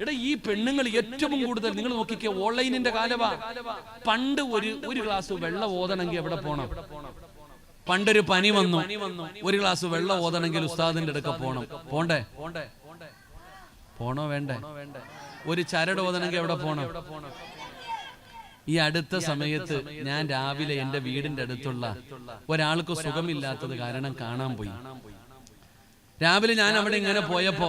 എടാ ഈ പെണ്ണുങ്ങൾ ഏറ്റവും കൂടുതൽ നിങ്ങൾ നോക്കിക്കേ ഓൺലൈനിന്റെ കാലവാ. പണ്ട് ഒരു ഒരു ഗ്ലാസ് വെള്ളം ഓതണമെങ്കിൽ എവിടെ പോണം? പണ്ടൊരു പനി വന്നു. ഒരു ഗ്ലാസ് വെള്ളം ഓതണമെങ്കിൽ ഉസ്താദിന്റെ അടുക്ക പോണം. പോണ്ടേ? പോണോ വേണ്ടേ? ഒരു ചരട് ഓതണമെങ്കിൽ എവിടെ പോണം? ഈ അടുത്ത സമയത്ത് ഞാൻ രാവിലെ എന്റെ വീടിന്റെ അടുത്തുള്ള ഒരാൾക്ക് സുഖമില്ലാത്തത് കാരണം കാണാൻ പോയി. രാവിലെ ഞാൻ അവിടെ ഇങ്ങനെ പോയപ്പോ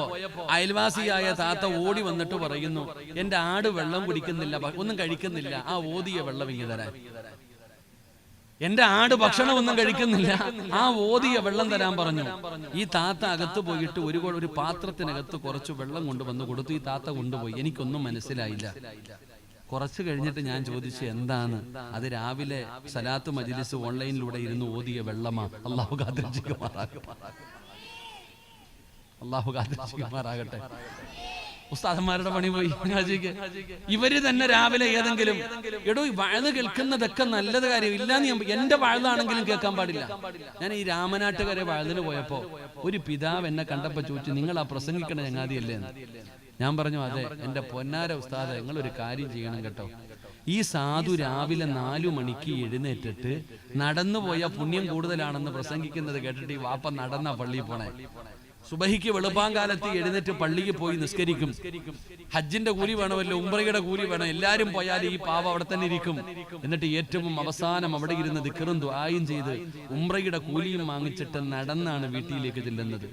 അയൽവാസിയായ താത്ത ഓടി വന്നിട്ട് പറയുന്നു എന്റെ ആട് വെള്ളം കുടിക്കുന്നില്ല ഒന്നും കഴിക്കുന്നില്ല ആ ഓതിയ വെള്ളം ഇങ്ങനെ തരാൻ എന്റെ ആട് ഭക്ഷണം ഒന്നും കഴിക്കുന്നില്ല ആ ഓതിയ വെള്ളം തരാൻ പറഞ്ഞു. ഈ താത്ത അകത്ത് പോയിട്ട് ഒരു ഒരു പാത്രത്തിനകത്ത് കുറച്ച് വെള്ളം കൊണ്ടുവന്ന് കൊടുത്തു. ഈ താത്ത കൊണ്ടുപോയി. എനിക്കൊന്നും മനസ്സിലായില്ല. കുറച്ച് കഴിഞ്ഞിട്ട് ഞാൻ ചോദിച്ചു എന്താണ്? അത് രാവിലെ സലാത്ത് മജിലിസ് ഓൺലൈനിലൂടെ ഇരുന്ന് ഓതിയ വെള്ളമാ. അള്ളാഹു കാത്തിരിക്കുമാറാകട്ടെ അള്ളാഹു കാത്തിരിക്കുമാറാകട്ടെ. ഉസ്താദന്മാരുടെ പണി പോയി. ഹാജിക്ക്. ഇവർ തന്നെ രാവിലെ ഏതെങ്കിലും എടോ ഈ വഴുത് കേൾക്കുന്നതൊക്കെ നല്ലത് കാര്യം. ഇല്ലാന്ന് ഞാൻ എന്റെ വഴുതാണെങ്കിലും കേൾക്കാൻ പാടില്ല. ഞാൻ ഈ രാമനാട്ടുകാരെ വഴുതിന് പോയപ്പോ ഒരു പിതാവ് എന്നെ കണ്ടപ്പോ ചോദിച്ചു നിങ്ങൾ ആ പ്രസംഗിക്കണ ചങ്ങാതിയല്ലേ. ഞാൻ പറഞ്ഞു അതെ എന്റെ പൊന്നാര ഉസ്താദ നിങ്ങൾ ഒരു കാര്യം ചെയ്യണം കേട്ടോ. ഈ സാധു രാവിലെ നാലു മണിക്ക് എഴുന്നേറ്റിട്ട് നടന്നു പോയ പുണ്യം കൂടുതലാണെന്ന് പ്രസംഗിക്കുന്നത് കേട്ടിട്ട് ഈ വാപ്പ നടന്ന പള്ളിയിൽ പോണേ. സുബഹിക്ക് വെളുപ്പാങ്കാലത്ത് എഴുന്നേറ്റ് പള്ളിക്ക് പോയി നിസ്കരിക്കും. ഹജ്ജിന്റെ കൂലി വേണമല്ലോ ഉംറയുടെ കൂലി വേണം? എല്ലാരും പോയാൽ ഈ പാവ അവിടെ തന്നെ ഇരിക്കും. എന്നിട്ട് ഏറ്റവും അവസാനം അവിടെ ഇരുന്ന് ദിക്കറും ദുആയും ചെയ്ത് ഉംറയുടെ കൂലിയും വാങ്ങിച്ചിട്ട് നടന്നാണ് വീട്ടിലേക്ക് ചെല്ലുന്നത്.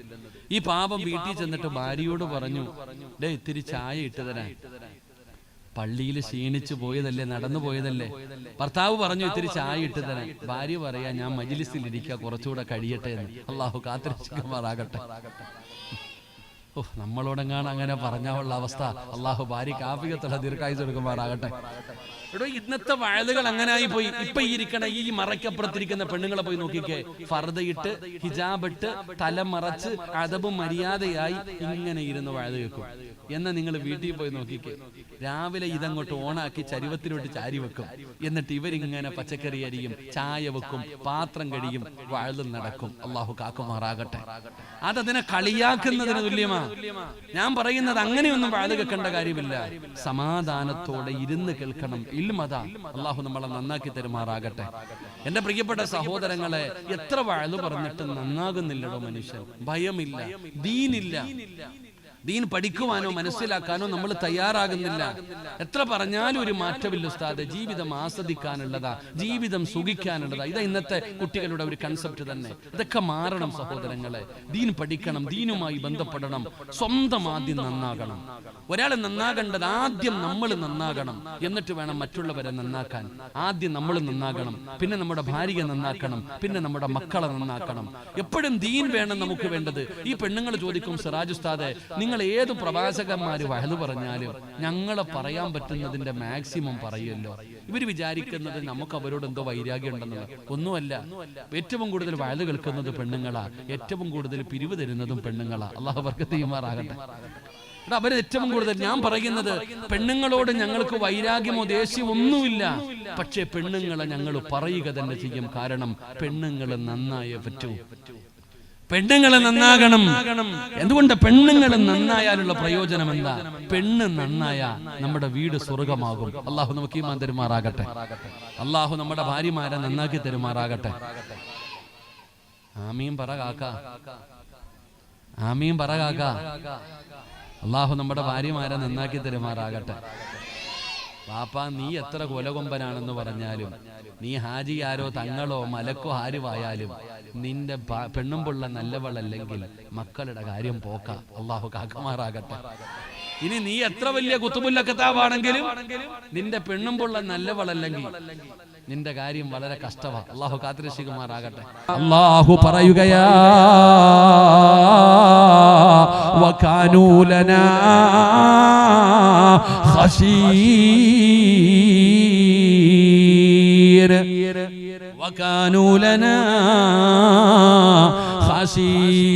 ഈ പാപം വീട്ടിൽ ചെന്നിട്ട് ഭാര്യയോട് പറഞ്ഞു ഡേ ഇത്തിരി ചായ ഇട്ട് തരാൻ. പള്ളിയിൽ ക്ഷീണിച്ചു പോയതല്ലേ നടന്നു പോയതല്ലേ? ഭർത്താവ് പറഞ്ഞു ഇത്തിരി ചായ ഇട്ട് തരാൻ ഭാര്യ പറയാ ഞാൻ മജിലിസിൽ ഇരിക്കുക കുറച്ചുകൂടെ കഴിയട്ടെ എന്ന്. അള്ളാഹു കാത്തിരക്ഷിക്കുമാറാകട്ടെ ഓ നമ്മളോടെങ്ങാണ് അങ്ങനെ പറഞ്ഞാവുള്ള അവസ്ഥ. അള്ളാഹു ഭാര്യ കാഫികത്തുള്ള ദീർഘായുസ് എടുക്കുമാറാകട്ടെ. എടോ ഇന്നത്തെ വയലുകൾ ആയി പോയി. ഇപ്പൊ ഇരിക്കണ ഈ മറയ്ക്കപ്പുറത്തിരിക്കുന്ന പെണ്ണുങ്ങളെ പോയി നോക്കിക്കേ. ഫർദയിട്ട് ഹിജാബിട്ട് തല മറച്ച് അതബും മര്യാദയായി ഇങ്ങനെ ഇരുന്ന് വയത് കേൾക്കും എന്നാ നിങ്ങൾ വീട്ടിൽ പോയി നോക്കിക്കേ. രാവിലെ ഇതങ്ങോട്ട് ഓണാക്കി ചരിവത്തിലോട്ട് ചാരി വെക്കും. എന്നിട്ട് ഇവരിങ്ങനെ പച്ചക്കറി അരിയും ചായ വെക്കും പാത്രം കഴിയും വഴുതും നടക്കും. അള്ളാഹു കാക്കുമാറാകട്ടെ. അതതിനെ കളിയാക്കുന്നതിന് തുല്യമാ. ഞാൻ പറയുന്നത് അങ്ങനെയൊന്നും വഴുത് കേൾക്കേണ്ട കാര്യമില്ല. സമാധാനത്തോടെ ഇരുന്ന് കേൾക്കണം. ഇൽമത അള്ളാഹു നമ്മളെ നന്നാക്കി തരുമാറാകട്ടെ. എന്റെ പ്രിയപ്പെട്ട സഹോദരങ്ങളെ എത്ര വഴുതു പറഞ്ഞിട്ട് നന്നാകുന്നില്ലടോ മനുഷ്യൻ. ഭയമില്ല ദീനില്ല. ദീൻ പഠിക്കുവാനോ മനസ്സിലാക്കാനോ നമ്മൾ തയ്യാറാകുന്നില്ല. എത്ര പറഞ്ഞാലും ഒരു മാറ്റമില്ല ഉസ്താദ്. ജീവിതം ആസ്വദിക്കാനുള്ളതാ. ജീവിതം സുഖിക്കാനുള്ളതാ. ഇതാ ഇന്നത്തെ കുട്ടികളുടെ ഒരു കൺസെപ്റ്റ് തന്നെ. ഇതൊക്കെ മാറണം സഹോദരങ്ങളെ. ദീൻ പഠിക്കണം ദീനുമായി ബന്ധപ്പെടണം. സ്വന്തം ആദ്യം നന്നാകണം. ഒരാൾ നന്നാകേണ്ടത് ആദ്യം നമ്മൾ നന്നാകണം. എന്നിട്ട് വേണം മറ്റുള്ളവരെ നന്നാക്കാൻ. ആദ്യം നമ്മൾ നന്നാകണം. പിന്നെ നമ്മുടെ ഭാര്യയെ നന്നാക്കണം. പിന്നെ നമ്മുടെ മക്കളെ നന്നാക്കണം. എപ്പോഴും ദീൻ വേണം നമുക്ക് വേണ്ടത്. ഈ പെണ്ണുങ്ങൾ ചോദിക്കും സിറാജ് ഉസ്താദെ നിങ്ങൾ ഏത് പ്രവാചകന്മാര് വഹൽ പറഞ്ഞാലും ഞങ്ങളെ പറയാൻ പറ്റുന്നതിന്റെ മാക്സിമം പറയുമല്ലോ. ഇവർ വിചാരിക്കുന്നത് നമുക്ക് അവരോട് എന്തോ വൈരാഗ്യം ഉണ്ടെന്നുള്ള. ഒന്നുമല്ല ഏറ്റവും കൂടുതൽ വയൽ കേൾക്കുന്നത് പെണ്ണുങ്ങളാ. ഏറ്റവും കൂടുതൽ പിരിവ് തരുന്നതും പെണ്ണുങ്ങളാ. അള്ളാഹു അവർക്ക് തീമാറാകട്ടെ അവർ ഏറ്റവും കൂടുതൽ ഞാൻ പറയുന്നത് പെണ്ണുങ്ങളോട് ഞങ്ങൾക്ക് വൈരാഗ്യമോ ദേഷ്യമോ ഒന്നുമില്ല. പക്ഷേ പെണ്ണുങ്ങളെ ഞങ്ങൾ പറയുക തന്നെ ചെയ്യും. കാരണം പെണ്ണുങ്ങൾ നന്നായേ പറ്റൂ. പെണ്ണുങ്ങൾ നന്നാകണം. എന്തുകൊണ്ട് പെണ്ണുങ്ങൾ നന്നായാലുള്ള പ്രയോജനം എന്താ? പെണ്ണ് നന്നായ നമ്മുടെ വീട് സ്വർഗമാകും അള്ളാഹു നമുക്ക് ഈമാൻ തരുമാറാകട്ടെ. അള്ളാഹു നമ്മുടെ ഭാര്യമാരെ നന്നാക്കി തരുമാറാകട്ടെ. ആമീൻ പറ കാക്ക. ആമീൻ പറ കാക്ക. അള്ളാഹു നമ്മുടെ ഭാര്യമാരെ നന്നാക്കി തരുമാറാകട്ടെ. പാപ്പ നീ എത്ര കൊലകൊമ്പനാണെന്ന് പറഞ്ഞാലും നീ ഹാജി ആരോ തങ്ങളോ മലക്കോ ആരുവായാലും നിന്റെ ഭ- പെണ്ണും പുള്ള നല്ലവളല്ലെങ്കിൽ മക്കളുടെ കാര്യം പോക്ക. അള്ളാഹു കാക്കമാറാകട്ടെ. ഇനി നീ എത്ര വലിയ കുത്തുബുല്ല കത്താവാണെങ്കിലും നിന്റെ പെണ്ണും പുള്ള നല്ലവളല്ലെങ്കിൽ നിന്റെ കാര്യം വളരെ കഷ്ടമാണ് അള്ളാഹു കാത്തിരശികുമാറാകട്ടെ അള്ളാഹു പറയുകയാനൂലന വക്കാനൂലനാ ഹസീ ഖസീർ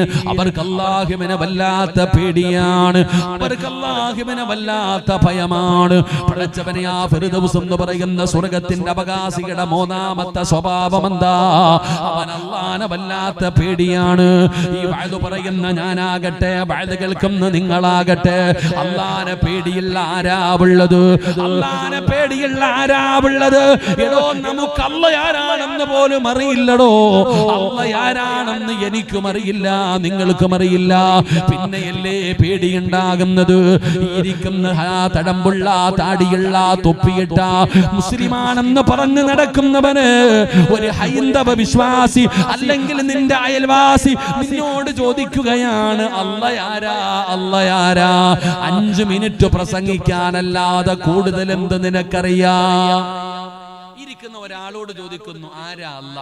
അവർക്ക് അള്ളാഹുവിനെ വല്ലാത്ത പേടിയാണ്. അവർക്ക് അള്ളാഹുവിനെ വല്ലാത്ത ഭയമാണ്. പടച്ചവനെ ആ ഫിർദൗസ് എന്ന് പറയുന്ന സ്വർഗത്തിന്റെ അവകാശിയുടെ മൂന്നാമത്തെ സ്വഭാവം എന്താ? അവൻ വല്ലാത്ത പേടിയാണ്. ഈ വഴുതു പറയുന്ന ഞാനാകട്ടെ വയത് കേൾക്കുന്ന നിങ്ങളാകട്ടെ അള്ളാനെ പേടിയില്ല ആരാവുള്ളത് അള്ളാനെ പേടിയുള്ള ആരാവുള്ളത് എടോ നമുക്ക് അല്ല ആരാണെന്ന് പോലും അറിയില്ലടോ. അല്ല ആരാണെന്ന് എനിക്കും അറിയില്ല. നിങ്ങൾക്കും അറിയില്ല. പിന്നെയല്ലേ പേടിയുണ്ടാകുന്നത്. ഇരിക്കുന്ന തടമ്പുള്ള താടിയുള്ള തൊപ്പിയിട്ട മുസ്ലിമാണെന്ന് പറഞ്ഞ് നടക്കുന്നവന് ഒരു ഹൈന്ദവ വിശ്വാസി അല്ലെങ്കിൽ നിന്റെ അയൽവാസി നിന്നോട് ചോദിക്കുകയാണ് അല്ലയാരാ അല്ലയാരാ അഞ്ചു മിനിറ്റ് പ്രസംഗിക്കാനല്ലാതെ കൂടുതൽ എന്ത് നിനക്കറിയാം? ഇരിക്കുന്ന ഒരാളോട് ചോദിക്കുന്നു ആരാ അല്ല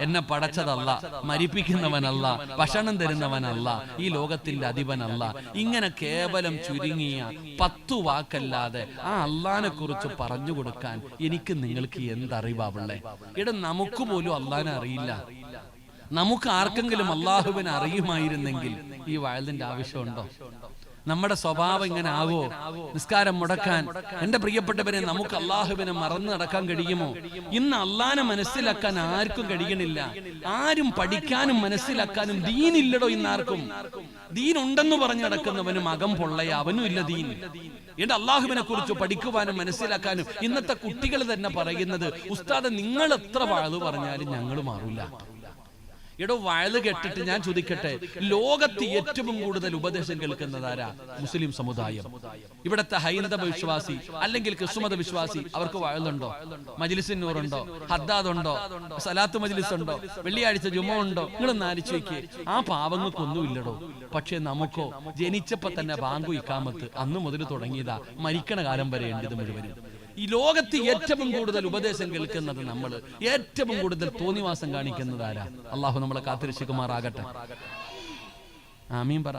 എന്നെ പടച്ചതല്ല മരിപ്പിക്കുന്നവനല്ല ഭക്ഷണം തരുന്നവനല്ല ഈ ലോകത്തിന്റെ അധിപനല്ല. ഇങ്ങനെ കേവലം ചുരുങ്ങിയ പത്തു വാക്കല്ലാതെ ആ അള്ളാനെ കുറിച്ച് പറഞ്ഞു കൊടുക്കാൻ എനിക്ക് നിങ്ങൾക്ക് എന്തറിവാവുള്ളേ? ഇവിടെ നമുക്ക് പോലും അള്ളാനെ അറിയില്ല. നമുക്ക് ആർക്കെങ്കിലും അള്ളാഹുവിനെ അറിയുമായിരുന്നെങ്കിൽ ഈ വയലിന്റെ ആവശ്യമുണ്ടോ? നമ്മുടെ സ്വഭാവം ഇങ്ങനെ ആവോ? നിസ്കാരം മുടക്കാൻ. എന്റെ പ്രിയപ്പെട്ടവരെ നമുക്ക് അള്ളാഹുവിനെ മറന്നു നടക്കാൻ കഴിയുമോ? ഇന്ന് അള്ളാനെ മനസ്സിലാക്കാൻ ആർക്കും കഴിയണില്ല. ആരും പഠിക്കാനും മനസ്സിലാക്കാനും ദീനില്ലടോ ഇന്ന് ആർക്കും ദീൻ ഉണ്ടെന്ന് പറഞ്ഞു നടക്കുന്നവനും അകം പൊള്ളയ. അവനും ഇല്ല ദീൻ. എന്റെ അള്ളാഹുവിനെ കുറിച്ച് പഠിക്കുവാനും മനസ്സിലാക്കാനും ഇന്നത്തെ കുട്ടികൾ തന്നെ പറയുന്നത് ഉസ്താദ് നിങ്ങൾ എത്ര വാഴ് പറഞ്ഞാലും ഞങ്ങൾ മാറൂല. എടോ വയൽ കെട്ടിട്ട് ഞാൻ ചോദിക്കട്ടെ? ലോകത്ത് ഏറ്റവും കൂടുതൽ ഉപദേശം കേൾക്കുന്നത് ആരാ മുസ്ലിം സമുദായം. ഇവിടത്തെ ഹൈന്ദവ വിശ്വാസി അല്ലെങ്കിൽ ക്രിസ്തുമത വിശ്വാസി അവർക്ക് വയലുണ്ടോ? മജിലിസിന്നൂറുണ്ടോ ഹദ്ദാദ് ഉണ്ടോ സലാത്ത് മജിലിസ് ഉണ്ടോ വെള്ളിയാഴ്ച ജുമ ഉണ്ടോ? നിങ്ങൾ നാലിച്ചേക്ക് ആ പാവങ്ങൾക്കൊന്നും ഇല്ലടോ പക്ഷെ നമുക്കോ ജനിച്ചപ്പോ തന്നെ ബാങ്കു ഇക്കാമത്ത് അന്ന് മുതൽ തുടങ്ങിയതാ മരിക്കണ കാലം വരെ ഉണ്ട് ഇത് മുഴുവനും. ഈ ലോകത്ത് ഏറ്റവും കൂടുതൽ ഉപദേശം കേൾക്കുന്നത് നമ്മൾ ഏറ്റവും കൂടുതൽ തോന്നിവാസം കാണിക്കുന്നത് ആരാ? അള്ളാഹു നമ്മളെ കാത്തിരക്ഷിക്കുമാറാകട്ടെ. ആമീൻ പറ.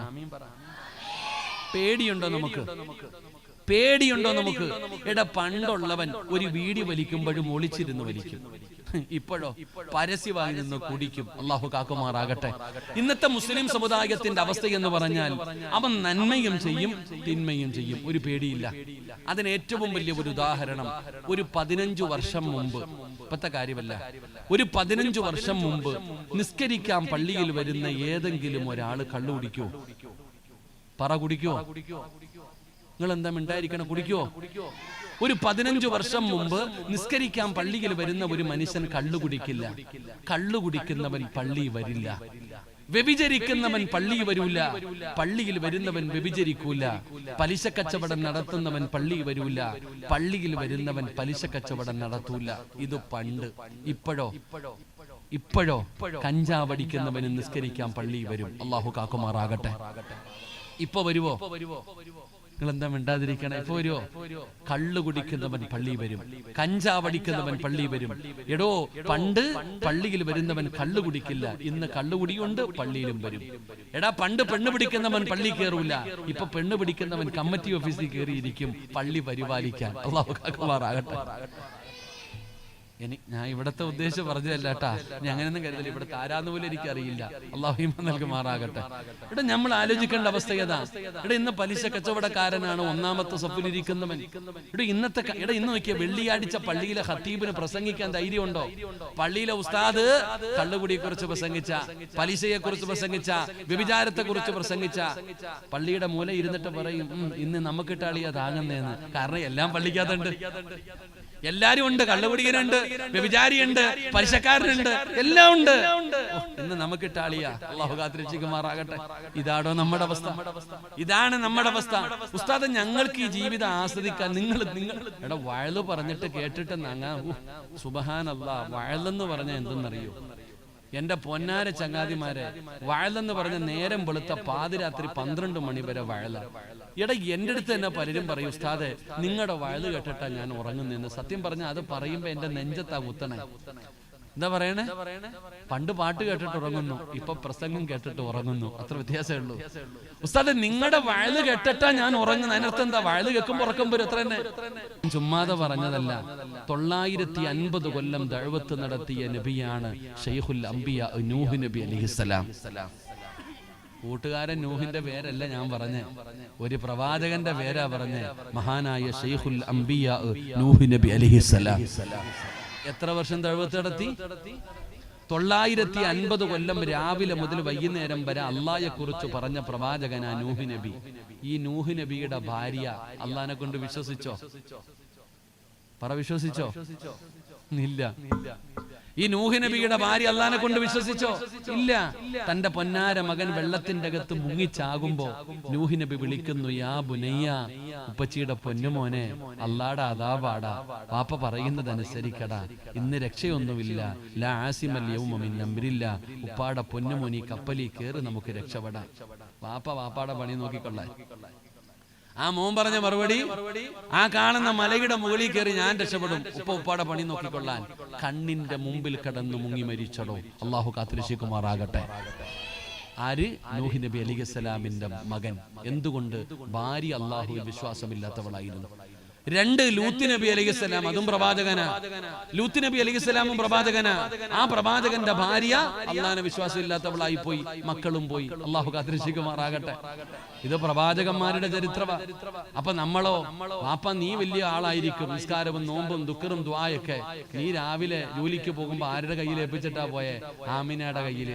പേടിയുണ്ടോ നമുക്ക്? പേടിയുണ്ടോ നമുക്ക്? എടാ പണ്ടുള്ളവൻ ഒരു വീടി വലിക്കുമ്പോഴും ഒളിച്ചിരുന്ന് വലിക്കും. ഇപ്പോഴോ? പരസ്യമായി നിന്ന് കുടിക്കും. അള്ളാഹു കാക്കുമാറാകട്ടെ. ഇന്നത്തെ മുസ്ലിം സമുദായത്തിന്റെ അവസ്ഥ എന്ന് പറഞ്ഞാൽ അവൻ നന്മയും ചെയ്യും തിന്മയും ചെയ്യും. ഒരു പേടിയില്ല. അതിന് ഏറ്റവും വലിയ ഒരു ഉദാഹരണം ഒരു പതിനഞ്ചു വർഷം മുമ്പ്. ഇപ്പത്തെ കാര്യമല്ല. ഒരു പതിനഞ്ചു വർഷം മുമ്പ് നിസ്കരിക്കാൻ പള്ളിയിൽ വരുന്ന ഏതെങ്കിലും ഒരാൾ കള്ളു കുടിക്കോ പറ കുടിക്കോ നിങ്ങൾ എന്താ മിണ്ടായിരിക്കണം? കുടിക്കോ ഒരു പതിനഞ്ചു വർഷം മുമ്പ് നിസ്കരിക്കാൻ പള്ളിയിൽ വരുന്ന ഒരു മനുഷ്യൻ കള്ളു കുടിക്കില്ല. കള്ളു കുടിക്കുന്നവൻ പള്ളി വരില്ല. വ്യഭിചരിക്കുന്നവൻ പള്ളി വരൂല. പള്ളിയിൽ വരുന്നവൻ വ്യഭിചരിക്കൂല. പലിശ കച്ചവടം നടത്തുന്നവൻ പള്ളി വരൂല. പള്ളിയിൽ വരുന്നവൻ പലിശ കച്ചവടം നടത്തൂല. ഇത് പണ്ട്. ഇപ്പോഴോ? ഇപ്പോഴോ? കഞ്ചാവടിക്കുന്നവന് നിസ്കരിക്കാൻ പള്ളി വരും. അള്ളാഹു കാക്കുമാറാകട്ടെ. ഇപ്പൊ വരുവോ? നിങ്ങൾ എന്താ മിണ്ടാതിരിക്കണേ? ഇപ്പൊ വരുമോ കള്ളു കുടിക്കുന്നവൻ പള്ളി വരും. കഞ്ചാവടിക്കുന്നവൻ പള്ളി വരും. എടോ പണ്ട് പള്ളിയിൽ വരുന്നവൻ കള്ളു കുടിക്കില്ല. ഇന്ന് കള്ളുകുടിയുണ്ട് പള്ളിയിലും വരും. എടാ പണ്ട് പെണ്ണ് പിടിക്കുന്നവൻ പള്ളി കയറൂല. ഇപ്പൊ പെണ്ണ് പിടിക്കുന്നവൻ കമ്മിറ്റി ഓഫീസിൽ കയറിയിരിക്കും പള്ളി പരിപാലിക്കാൻ. അള്ളാഹു എനിക്ക് ഞാൻ ഇവിടത്തെ ഉദ്ദേശം പറഞ്ഞതല്ല കേട്ടാ. ഞാൻ അങ്ങനെയൊന്നും കരുതല്ല. ഇവിടുത്തെ ആരാന്ന് പോലും എനിക്ക് അറിയില്ല. അള്ളാഹുഹിമ നൽകുമാറാകട്ടെ. ഇവിടെ നമ്മൾ ആലോചിക്കേണ്ട അവസ്ഥ ഏതാ? ഇവിടെ ഇന്ന് പലിശ കച്ചവടക്കാരനാണ് ഒന്നാമത്തെ സ്വപ്നിരിക്കുന്നവൻ ഇവിടെ ഇന്നത്തെ ഇവിടെ ഇന്ന് നോക്കിയ വെള്ളിയാഴ്ച പള്ളിയിലെ ഹത്തീബിന് പ്രസംഗിക്കാൻ ധൈര്യമുണ്ടോ? പള്ളിയിലെ ഉസ്താദ് കള്ളുകുടിയെ കുറിച്ച് പ്രസംഗിച്ച പലിശയെ കുറിച്ച് പ്രസംഗിച്ച വ്യഭിചാരത്തെ കുറിച്ച് പ്രസംഗിച്ച പള്ളിയുടെ മൂല ഇരുന്നിട്ട് പറയും ഇന്ന് ഇന്ന് നമുക്കിട്ടാളിയാ താങ്ങുന്നേന്ന്. കാരണം എല്ലാം പള്ളിക്കകത്തുണ്ട്. എല്ലാരും ഉണ്ട് കള്ളുകുടിയനുണ്ട് വ്യഭിചാരിയുണ്ട് പലിശക്കാരനുണ്ട് എല്ലാം ഉണ്ട്. ഇന്ന് നമുക്ക് ഇട്ടാളിയാ. അള്ളാഹു കാത്തിരക്ഷിക്കുമാറാകട്ടെ ഇതാണോ നമ്മുടെ അവസ്ഥ? ഇതാണ് നമ്മുടെ അവസ്ഥ. ഉസ്താദ് ഞങ്ങൾക്ക് ഈ ജീവിതം ആസ്വദിക്കാൻ നിങ്ങൾ നിങ്ങൾ എടാ വയലു പറഞ്ഞിട്ട് കേട്ടിട്ട് നങ്ങാ. സുബഹാനല്ല. വയലെന്ന് പറഞ്ഞ എന്തെന്നറിയോ? എന്റെ പൊന്നാര ചങ്ങാതിമാരെ വയലെന്ന് പറഞ്ഞ നേരം വെളുത്ത പാതിരാത്രി പന്ത്രണ്ട് മണി വരെ വയല. എടാ എന്റെ അടുത്ത് തന്നെ പലരും പറയും ഉസ്താദെ നിങ്ങളുടെ വയൽ കേട്ടിട്ടാ ഞാൻ ഉറങ്ങുന്നെന്ന് സത്യം പറഞ്ഞാൽ അത് പറയുമ്പോ എന്റെ നെഞ്ചത്താ കുത്തണേ. എന്താ പറയണേ? പണ്ട് പാട്ട് കേട്ടിട്ട് ഉറങ്ങുന്നു. ഇപ്പൊ പ്രസംഗം കേട്ടിട്ട് ഉറങ്ങുന്നു. അത്ര വ്യത്യാസമേ ഉള്ളൂ. ഉസ്താദ് നിങ്ങളുടെ വയൽ കേട്ടിട്ടാ ഞാൻ ഉറങ്ങുന്നത് അതിനർത്ഥം എന്താ? വയൽ കേൾക്കുമ്പോ ഉറക്കം വരും. അത്ര തന്നെ ചുമ്മാതെ പറഞ്ഞതല്ല. തൊള്ളായിരത്തി അൻപത് കൊല്ലം ദഴവത്ത് നടത്തിയ നബിയാണ് ഷെയ്ഖുൽ അംബിയ നൂഹ് നബി അലിഹിസ്സലാം കൂട്ടുകാരൻ നൂഹിന്റെ പേരല്ല ഞാൻ പറഞ്ഞ. ഒരു പ്രവാചകന്റെ പേരാ പറഞ്ഞ. മഹാനായ ഷെയ്ഖുൽ അംബിയ നൂഹ് നബി അലിഹിസലാം എത്ര വർഷം തഴുവത്ത് നടത്തി? തൊള്ളായിരത്തി അൻപത് കൊല്ലം രാവിലെ മുതൽ വൈകുന്നേരം വരെ അള്ളായെ കുറിച്ച് പറഞ്ഞ പ്രവാചകനാ നൂഹ് നബി. ഈ നൂഹ് നബിയുടെ ഭാര്യ അള്ളാനെ കൊണ്ട് വിശ്വസിച്ചോ? പറ വിശ്വസിച്ചോ? ഇല്ല. ഈ നൂഹ് നബിയുടെ ഭാര്യ അള്ളാനെ കൊണ്ട് വിശ്വസിച്ചോ? ഇല്ല. തന്റെ പൊന്നാര മകൻ വെള്ളത്തിന്റെ അകത്ത് മുങ്ങിച്ചാകുമ്പോ നൂഹ് നബി വിളിക്കുന്നു യാ ബുനയ്യ ഉപ്പച്ചിയുടെ പൊന്നുമോനെ അല്ലാടാ അതാപാടാ പാപ്പ പറയുന്നത് അനുസരിക്കടാ ഇന്ന് രക്ഷയൊന്നുമില്ല ലാ അംരില്ല ഉപ്പാടെ പൊന്നുമോനി കപ്പലി കേറി നമുക്ക് രക്ഷപ്പെടാം. വാപ്പ വാപ്പാടെ പണി നോക്കിക്കൊള്ളാൻ. ആ മോൻ പറഞ്ഞ മറുപടി ആ കാണുന്ന മലയുടെ മുകളിൽ കയറി ഞാൻ രക്ഷപ്പെടും. ഉപ്പ ഉപ്പാടെ പണി നോക്കിക്കൊള്ളാൻ. കണ്ണിന്റെ മുമ്പിൽ കടന്നു മുങ്ങി മരിച്ചടോ. അള്ളാഹു കാത്തിരശിക്കുമാറാകട്ടെ ആര്? നൂഹി നബി അലിഖലാമിന്റെ മകൻ. എന്തുകൊണ്ട്? ഭാര്യ അള്ളാഹു വിശ്വാസമില്ലാത്തവളായിരുന്നു. രണ്ട് ലൂത്ത് നബി അലൈഹിസ്സലാം അതും പ്രവാചകനാ. ലൂത്ത് നബി അലൈഹിസ്സലാമും പ്രവാചകനാ. ആ പ്രവാചകന്റെ ഭാര്യ അള്ളാഹിനെ വിശ്വാസമില്ലാത്തവളായി പോയി മക്കളും പോയി. അള്ളാഹു കാത്തിരശിക്കുമാറാകട്ടെ ഇത് പ്രവാചകന്മാരുടെ ചരിത്രമാ അപ്പൊ നമ്മളോ വാപ്പ നീ വലിയ ആളായിരിക്കും. നിസ്കാരവും നോമ്പും ദുഃഖറും ദ്വായൊക്കെ നീ രാവിലെ ജോലിക്ക് പോകുമ്പോ ആരുടെ കയ്യിൽ ഏൽപ്പിച്ചിട്ടാ പോയെ? ആമിനയുടെ കയ്യിൽ.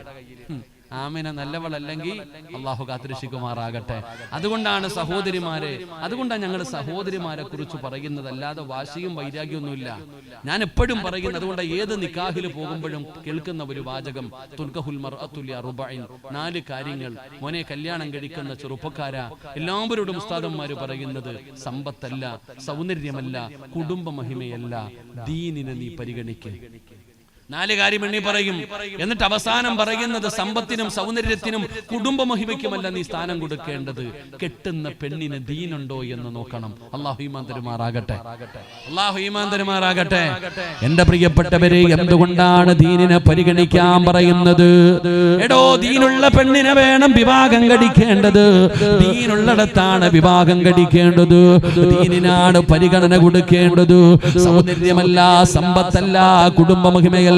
ആമിന നല്ലവളല്ലെങ്കിൽ അള്ളാഹു കാത്തിരക്ഷിക്കുമാറാകട്ടെ. അതുകൊണ്ടാണ് സഹോദരിമാരെ അതുകൊണ്ടാണ് ഞങ്ങൾ സഹോദരിമാരെ കുറിച്ച് പറയുന്നത്. അല്ലാതെ വാശിയും വൈരാഗ്യമൊന്നുമില്ല. ഞാൻ എപ്പോഴും പറയുന്നത് അതുകൊണ്ട് ഏത് നിക്കാഹിൽ പോകുമ്പോഴും കേൾക്കുന്ന ഒരു വാചകം തുൽക്കഹുൽ മർഅത്തുല്യ റുബൈൻ നാല് കാര്യങ്ങൾ. മോനെ കല്യാണം കഴിക്കുന്ന ചെറുപ്പക്കാര. എല്ലാവരോടും ഉസ്താദന്മാര് പറയുന്നത് സമ്പത്തല്ല സൗന്ദര്യമല്ല കുടുംബ മഹിമയല്ല ദീനിനെ നീ പരിഗണിക്കുക നാല് കാര്യം എണ്ണി പറയും. എന്നിട്ട് അവസാനം പറയുന്നത് സമ്പത്തിനും സൗന്ദര്യത്തിനും കുടുംബ മഹിമയ്ക്കുമല്ല നീ സ്ഥാനം കൊടുക്കേണ്ടത്. കെട്ടുന്ന പെണ്ണിന് ദീനുണ്ടോ എന്ന് നോക്കണം. അള്ളാഹു ഈമാൻ തരുമാറാകട്ടെ അള്ളാഹു ഈമാൻ തരുമാറാകട്ടെ എന്റെ പ്രിയപ്പെട്ടവരെ എന്തുകൊണ്ടാണ് ദീനിനെ പരിഗണിക്കാൻ പറയുന്നത്? എടോ ദീനുള്ള പെണ്ണിനെ വേണം വിവാഹം കഴിക്കേണ്ടത്. ദീനുള്ളിടത്താണ് വിവാഹം കഴിക്കേണ്ടത്. ദീനിനാണ് പരിഗണന കൊടുക്കേണ്ടത്. സൗന്ദര്യമല്ല സമ്പത്തല്ല കുടുംബ മഹിമയല്ല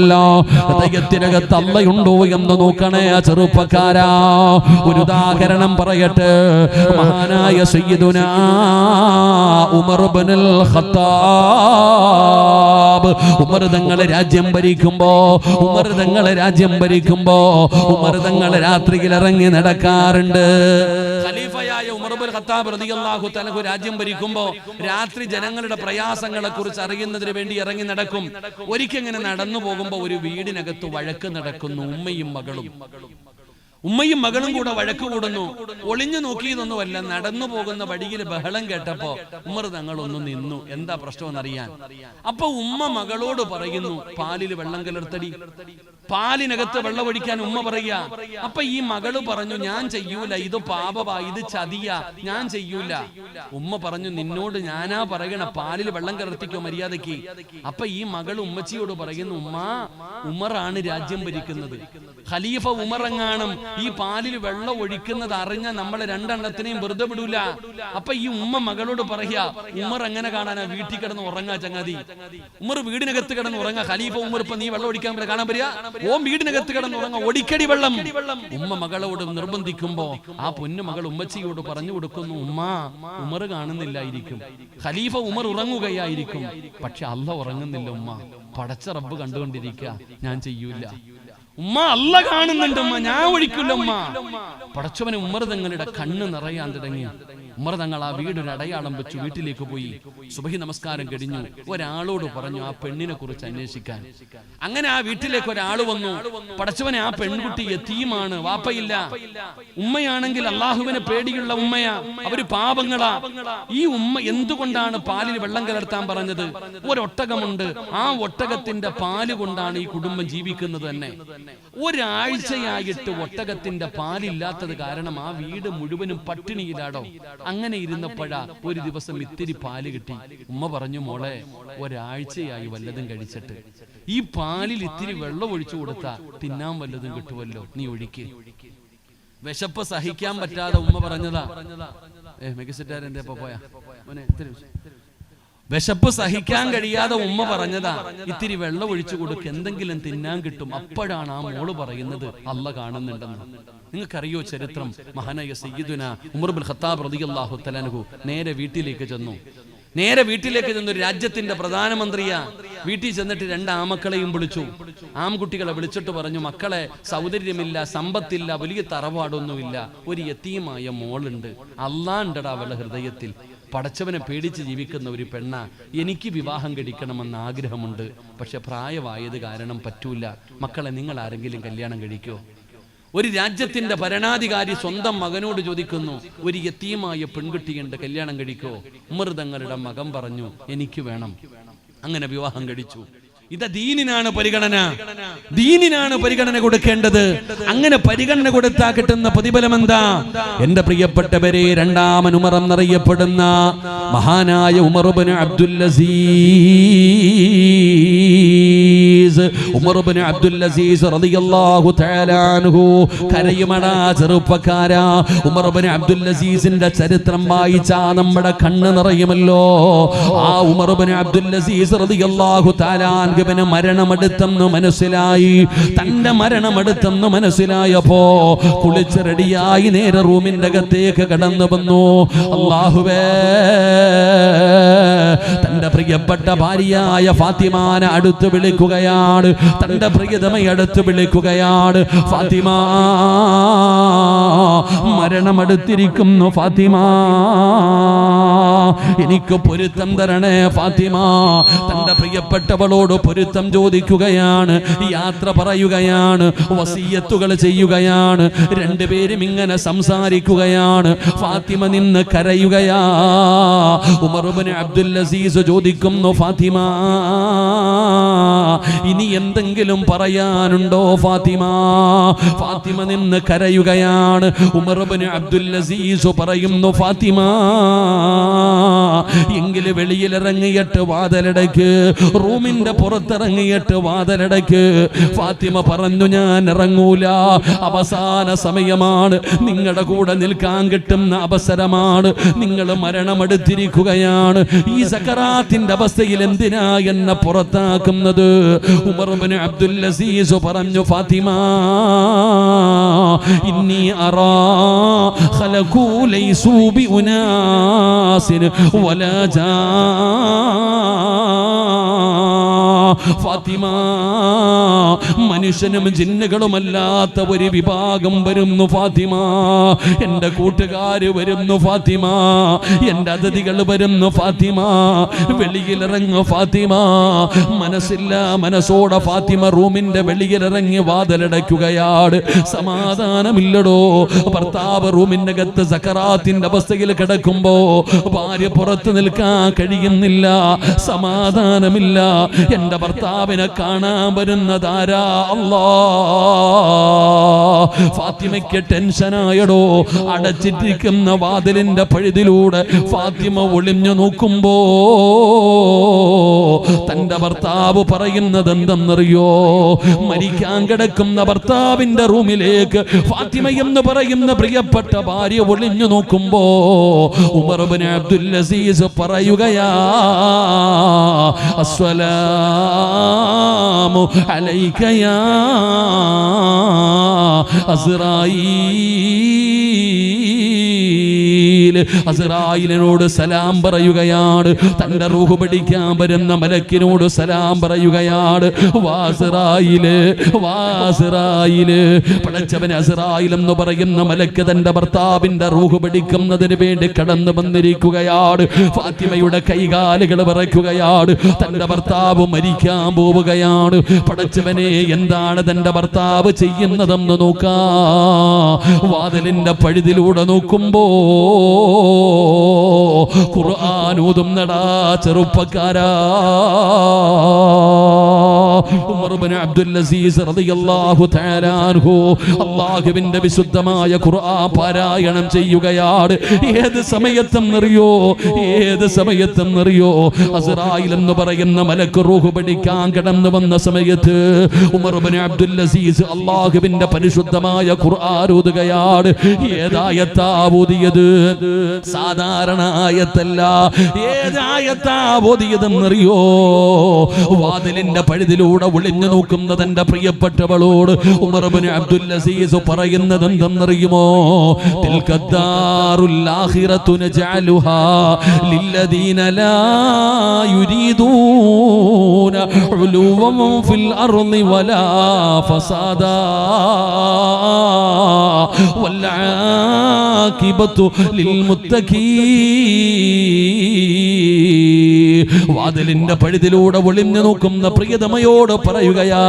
ഹൃദയത്തിനകത്ത് അല്ലയുണ്ടോ എന്ന് നോക്കണേ ആ ചെറുപ്പക്കാരാ. ഒരു ഉദാഹരണം പറയട്ടെ. മഹാനായ സയ്യിദുന ഉമർ ഇബ്നുൽ ഖത്താബ്. ഉമർ തങ്ങളെ രാജ്യം ഭരിക്കുമ്പോ ഉമർ തങ്ങളെ രാജ്യം ഭരിക്കുമ്പോ ഉമർ തങ്ങളെ രാത്രിയിൽ ഇറങ്ങി നടക്കാറുണ്ട്. ഖലീഫയായ ഉമർ ഖത്താബ് റളിയല്ലാഹു രാജ്യം ഭരിക്കുമ്പോ രാത്രി ജനങ്ങളുടെ പ്രയാസങ്ങളെ കുറിച്ച് അറിയുന്നതിന് വേണ്ടി ഇറങ്ങി നടക്കും. ഒരിക്കൽ നടന്നു നടന്നു പോകുമ്പോ ഒരു വീടിനകത്ത് വഴക്ക് നടക്കുന്നു ഉമ്മയും മകളും. ഉമ്മയും മകളും കൂടെ വഴക്ക് കൂടുന്നു. ഒളിഞ്ഞു നോക്കിയതൊന്നുമല്ല നടന്നു പോകുന്ന വഴിയിൽ ബഹളം കേട്ടപ്പോ ഉമ്മർ തങ്ങൾ ഒന്ന് നിന്നു. എന്താ പ്രശ്നമെന്നറിയാൻ അപ്പൊ ഉമ്മ മകളോട് പറയുന്നു പാലിൽ വെള്ളം കലർത്തടി പാലിനകത്ത് വെള്ളം ഒഴിക്കാൻ ഉമ്മ പറയുക. അപ്പൊ ഈ മകൾ പറഞ്ഞു ഞാൻ ചെയ്യൂല ഇത് പാപവാ ഇത് ചതിയ ഞാൻ ചെയ്യൂല. ഉമ്മ പറഞ്ഞു നിന്നോട് ഞാനാ പറയണ പാലിൽ വെള്ളം കലർത്തിക്കോ മര്യാദയ്ക്ക് അപ്പൊ ഈ മകൾ ഉമ്മച്ചിയോട് പറയുന്നു ഉമ്മ ഉമറാണ് രാജ്യം ഭരിക്കുന്നത്. ഖലീഫ ഉമറങ്ങാണം ഈ പാലിൽ വെള്ളം ഒഴിക്കുന്നത് അറിഞ്ഞ നമ്മളെ രണ്ടെണ്ണത്തിനെയും വെറുതെ വിടൂല. അപ്പൊ ഈ ഉമ്മ മകളോട് പറയാ ഉമർ എങ്ങനെ കാണാനാ? വീട്ടിൽ കിടന്ന് ഉറങ്ങാ ചങ്ങാതി. ഉമർ വീടിനകത്ത് കിടന്ന് ഉറങ്ങാ. ഖലീഫ ഉമർ ഇപ്പൊ നീ വെള്ളം ഒഴിക്കാൻ പറ്റില്ല കാണാൻ പറയാ ഓ വീടിനകത്ത് കിടന്ന് ഉറങ്ങാ. ഒടിക്കടി വെള്ളം. ഉമ്മ മകളോട് നിർബന്ധിക്കുമ്പോ ആ പൊന്നു മകൾ ഉമ്മച്ചിയോട് പറഞ്ഞു കൊടുക്കുന്നു ഉമ്മ ഉമർ കാണുന്നില്ലായിരിക്കും. ഖലീഫ ഉമർ ഉറങ്ങുകയായിരിക്കും. പക്ഷെ അല്ല ഉറങ്ങുന്നില്ല ഉമ്മ. പടച്ച റബ്ബ് കണ്ടുകൊണ്ടിരിക്കുക ഞാൻ ചെയ്യൂല. ഉമ്മ അല്ല കാണുന്നുണ്ട് ഉമ്മ. ഞാൻ ഒഴിക്കില്ല ഉമ്മ. പടച്ചവന് ഉമ്മർ തങ്ങളുടെ കണ്ണ് നിറയാൻ തുടങ്ങി. ഉമ്മർ തങ്ങൾ ആ വീടൊരു അടയാളം വെച്ചു വീട്ടിലേക്ക് പോയി. സുബഹി നമസ്കാരം കഴിഞ്ഞു. ഒരാളോട് പറഞ്ഞു ആ പെണ്ണിനെ കുറിച്ച് അന്വേഷിക്കാൻ. അങ്ങനെ ആ വീട്ടിലേക്ക് ഒരാൾ വന്നു. പടച്ചവനെ ആ പെൺകുട്ടി എത്തിയുമാണ് വാപ്പയില്ല. ഉമ്മയാണെങ്കിൽ അള്ളാഹുവിനെ പേടിയുള്ള ഉമ്മയാ. അവർ പാപങ്ങളാ. ഈ ഉമ്മ എന്തുകൊണ്ടാണ് പാലിൽ വെള്ളം കലർത്താൻ പറഞ്ഞത്? ഒരൊട്ടകമുണ്ട്. ആ ഒട്ടകത്തിന്റെ പാൽ കൊണ്ടാണ് ഈ കുടുംബം ജീവിക്കുന്നത് തന്നെ. ഒരാഴ്ചയായിട്ട് ഒട്ടകത്തിന്റെ പാലില്ലാത്തത് കാരണം ആ വീട് മുഴുവനും പട്ടിണിയിലാടോ. അങ്ങനെ ഇരുന്നപ്പോഴാ ഒരു ദിവസം ഇത്തിരി പാൽ കിട്ടി. ഉമ്മ പറഞ്ഞു മോളെ ഒരാഴ്ചയായി വല്ലതും കഴിച്ചിട്ട്. ഈ പാലിൽ ഇത്തിരി വെള്ളം ഒഴിച്ചു കൊടുത്താ തിന്നാൻ വല്ലതും കിട്ടുമല്ലോ നീ ഒഴിക്ക്. വിശപ്പ് സഹിക്കാൻ പറ്റാതെ ഉമ്മ പറഞ്ഞതാ. ഏ ഇപ്പൊ പോയാ മോനെ ഇത്തിരി വിശപ്പ് സഹിക്കാൻ കഴിയാതെ ഉമ്മ പറഞ്ഞതാ ഇത്തിരി വെള്ളം ഒഴിച്ചു കൊടുക്ക് എന്തെങ്കിലും തിന്നാൻ കിട്ടും. അപ്പോഴാണ് ആ മോൾ പറയുന്നത് അല്ല കാണുന്നുണ്ടെന്ന്. നിങ്ങൾക്കറിയോ ചരിത്രം? മഹാനായ സയ്യിദുന ഉമർബുൽ ഖത്താബ് റളിയല്ലാഹു തആലാഹു നേരെ വീട്ടിലേക്ക് ചെന്നു. നേരെ വീട്ടിലേക്ക് ചെന്നു രാജ്യത്തിന്റെ പ്രധാനമന്ത്രിയാ വീട്ടിൽ ചെന്നിട്ട് രണ്ട് ആമക്കളെയും വിളിച്ചു. ആൺകുട്ടികളെ വിളിച്ചിട്ട് പറഞ്ഞു മക്കളെ സൗന്ദര്യമില്ല സമ്പത്തില്ല വലിയ തറവാടൊന്നുമില്ല ഒരു യത്തീമായ മോളുണ്ട്. അള്ളാണ്ടടാ അവളുടെ ഹൃദയത്തിൽ. പടച്ചവനെ പേടിച്ച് ജീവിക്കുന്ന ഒരു പെണ്ണ എനിക്ക് വിവാഹം കഴിക്കണമെന്ന് ആഗ്രഹമുണ്ട്. പക്ഷെ പ്രായമായത് കാരണം പറ്റൂല. മക്കളെ നിങ്ങൾ ആരെങ്കിലും കല്യാണം കഴിക്കോ? ഒരു രാജ്യത്തിന്റെ ഭരണാധികാരി സ്വന്തം മകനോട് ചോദിക്കുന്നു ഒരു യത്തീമായ പെൺകുട്ടിയുണ്ട് കല്യാണം കഴിക്കോ? ഉമർ തങ്ങളുടെ മകൻ പറഞ്ഞു എനിക്ക് വേണം. അങ്ങനെ വിവാഹം കഴിച്ചു. ഇത് ദീനിനാണ് പരിഗണന. ദീനിനാണ് പരിഗണന കൊടുക്കേണ്ടത്. അങ്ങനെ പരിഗണന കൊടുത്താ കിട്ടുന്ന പ്രതിഫലം എന്താ? എന്റെ പ്രിയപ്പെട്ടവരെ രണ്ടാമൻ ഉമർ എന്നറിയപ്പെടുന്ന മഹാനായ ഉമർബിന് അബ്ദുൽ അസീസ് ഉമർബിന് അബ്ദുൽ അസീസ് റളിയല്ലാഹു തആല അൻഹു കരയുമടാ ചെറുപ്പക്കാരാ. ഉമർബിന് അബ്ദുൽ അസീസിന്റെ ചരിത്രം വായിച്ചാ നമ്മുടെ കണ്ണ് നിറയുമല്ലോ. ആ ഉമർബിന് അബ്ദുൽ അസീസ് റളിയല്ലാഹു തആല അൻഹുവിന് മരണമെടുത്തെന്ന് മനസ്സിലായി. തന്റെ മരണമെടുത്തെന്ന് മനസ്സിലായപ്പോ കുളിച്ച് റെഡിയായി നേരെ റൂമിന്റെ അകത്തേക്ക് കടന്നു വന്നു. അള്ളാഹുവേ തന്റെ പ്രിയപ്പെട്ട ഭാര്യയായ ഫാത്തിമാനെ അടുത്ത് വിളിക്കുകയാണ്. തന്റെ പ്രിയതമ എടുത്ത് വിളിക്കുകയാണ്. ഫാത്തിമ മരണമെടുത്തിരിക്കുന്നു ഫാത്തിമ. എനിക്ക് പൊരുത്തം തരണേ ഫാത്തിമ. തന്റെ പ്രിയപ്പെട്ടവളോട് പൊരുത്തം ചോദിക്കുകയാണ്. യാത്ര പറയുകയാണ്. വസീയത്തുകൾ ചെയ്യുകയാണ്. രണ്ടുപേരും ഇങ്ങനെ സംസാരിക്കുകയാണ്. ഫാത്തിമ നിന്ന് കരയുകയാ. ഉമറുബിന് അബ്ദുൽ അസീസ് ചോദിക്കുന്നു ഫാത്തിമ ഇനി എന്തെങ്കിലും പറയാനുണ്ടോ ഫാത്തിമ? ഫാത്തിമ നിന്ന് കരയുകയാണ്. ഉമർബന് അബ്ദുൽ അസീസ് പറയുന്നു ഫാത്തിമ എങ്കിൽ വെളിയിലിറങ്ങിയിട്ട് വാതിലടയ്ക്ക് റൂമിന്റെ പുറത്തിറങ്ങിയിട്ട് വാതിലടയ്ക്ക് ഫാത്തിമ പറഞ്ഞു ഞാൻ ഇറങ്ങൂല. അവസാന സമയമാണ്. നിങ്ങളുടെ കൂടെ നിൽക്കാൻ കിട്ടുന്ന അവസരമാണ്. നിങ്ങൾ മരണമെടുത്തിരിക്കുകയാണ്. ഈ സക്കറാത്തിന്റെ അവസ്ഥയിൽ എന്തിനാ എന്നെ പുറത്താക്കുന്നത്? ഉമർബിന് അബ്ദുൽ അസീസ് പറഞ്ഞു ഫാത്തിമ ഇന്നി അറാ ഖലഖൂ ലൈസൂ ബി ഉനാസിൻ വലാ ജാ ഫാത്തിമ മനുഷ്യനും ജിന്നുകളുമല്ലാത്ത ഒരു വിഭാഗം വരുന്നു ഫാത്തിമ. എന്റെ കൂട്ടുകാർ വരുന്നു ഫാത്തിമ. എന്റെ അതിഥികൾ വരുന്നു ഫാത്തിമ. വെളിയിലിറങ്ങു ഫാത്തിമ. മനസ്സില്ല മനസ്സോടെ ഫാത്തിമ റൂമിന്റെ വെളിയിലിറങ്ങി വാതിലടയ്ക്കുകയാണ്. സമാധാനമില്ലടോ. ഭർത്താവ് റൂമിന്റെ അകത്ത് സക്കറാത്തിന്റെ അവസ്ഥയിൽ കിടക്കുമ്പോ ഭാര്യ പുറത്ത് നിൽക്കാൻ കഴിയുന്നില്ല. സമാധാനമില്ല. എന്റെ ഭർത്താവിനെ കാണാൻ വരുന്നതാരാ? അല്ലാ. ഫാത്തിമയ്ക്ക് ടെൻഷനായടോ അടച്ചിട്ടിരിക്കുന്ന വാതിലിന്റെ പഴുതിലൂടെ ഫാത്തിമ ഒളിഞ്ഞു നോക്കുമ്പോ തന്റെ ഭർത്താവ് പറയുന്നത് എന്തെന്നറിയോ? മരിക്കാൻ കിടക്കുന്ന ഭർത്താവിന്റെ റൂമിലേക്ക് ഫാത്തിമ എന്ന് പറയുന്ന പ്രിയപ്പെട്ട ഭാര്യ ഒളിഞ്ഞു നോക്കുമ്പോ ഉമർബിൻ അബ്ദുൽ അസീസ് പറയുകയാ അസ്സലാമു عليك يا അസ്രായീൽ അസ്രായീലിനോട് സലാം പറയുകയാണ്. തന്റെ റൂഹ് പിടിക്കാൻ വരുന്ന മലക്കിനോട് സലാം പറയുകയാണ്. വാസിറായിൽ വാസിറായിൽ പടച്ചവൻ അസ്റായിൽ എന്ന് പറയുന്ന മലക്ക് തന്റെ ഭർത്താവിന്റെ റൂഹ് പിടിക്കുന്നതിന് വേണ്ടി കടന്നു വന്നിരിക്കുകയാണ്. ഫാത്തിമയുടെ കൈകാലുകൾ വിറയ്ക്കുകയാണ്. തന്റെ ഭർത്താവ് മരിക്കാൻ പോവുകയാണ് പടച്ചവനെ എന്താണ് തന്റെ ഭർത്താവ് ചെയ്യുന്നതെന്ന് നോക്കാ. വാതിലിന്റെ പഴുതിലൂടെ നോക്കുമ്പോ കുറാനൂതും നടാ ചെറുപ്പക്കാരാ. ഉമർ ഇബ്നു അബ്ദുൽ അസീസ് റളിയല്ലാഹു തആല അൻഹു. വിശുദ്ധമായ ഖുർആൻ പാരായണം ചെയ്യുകയാണ്. ഏത് സമയത്തും അറിയോ ഏത് സമയത്തും അറിയോ അസ്റായിൽ എന്ന് പറയുന്ന മലക്ക് റൂഹ് പഠിക്കാൻ കടന്നു വന്ന സമയത്ത് ഉമർ ഇബ്നു അബ്ദുൽ അസീസ് അല്ലാഹുവിന്റെ പരിശുദ്ധമായ ഖുർആൻ ഓതുകയാണ്. ഏതായത്താ ഓതിയത് സാധാരണ ആയത്തല്ല. ഏതായത്താ ഓതിയതെന്നറിയോ വാതിലിന്റെ പഴുതിലൂടെ ഒളിഞ്ഞു നോക്കുന്ന തന്റെ പ്രിയപ്പെട്ടവളോട് ഉമർ ഇബ്നു അബ്ദുൽ അസീസ് പറയുന്നത് എന്തെന്നറിയുമോ തിൽക്കദ്ദാറുൽ ആഖിറത്തു നജഅലുഹാ ലില്ലദീന ലാ യുരീദൂന ഉലുവൻ ഫിൽ അർളി വലാ ഫസാദാ والعاقبة للمتقين വാതിലിന്റെ പഴുതിലൂടെ ഒളിഞ്ഞു നോക്കുന്ന പ്രിയതമയോട് പറയുകയാ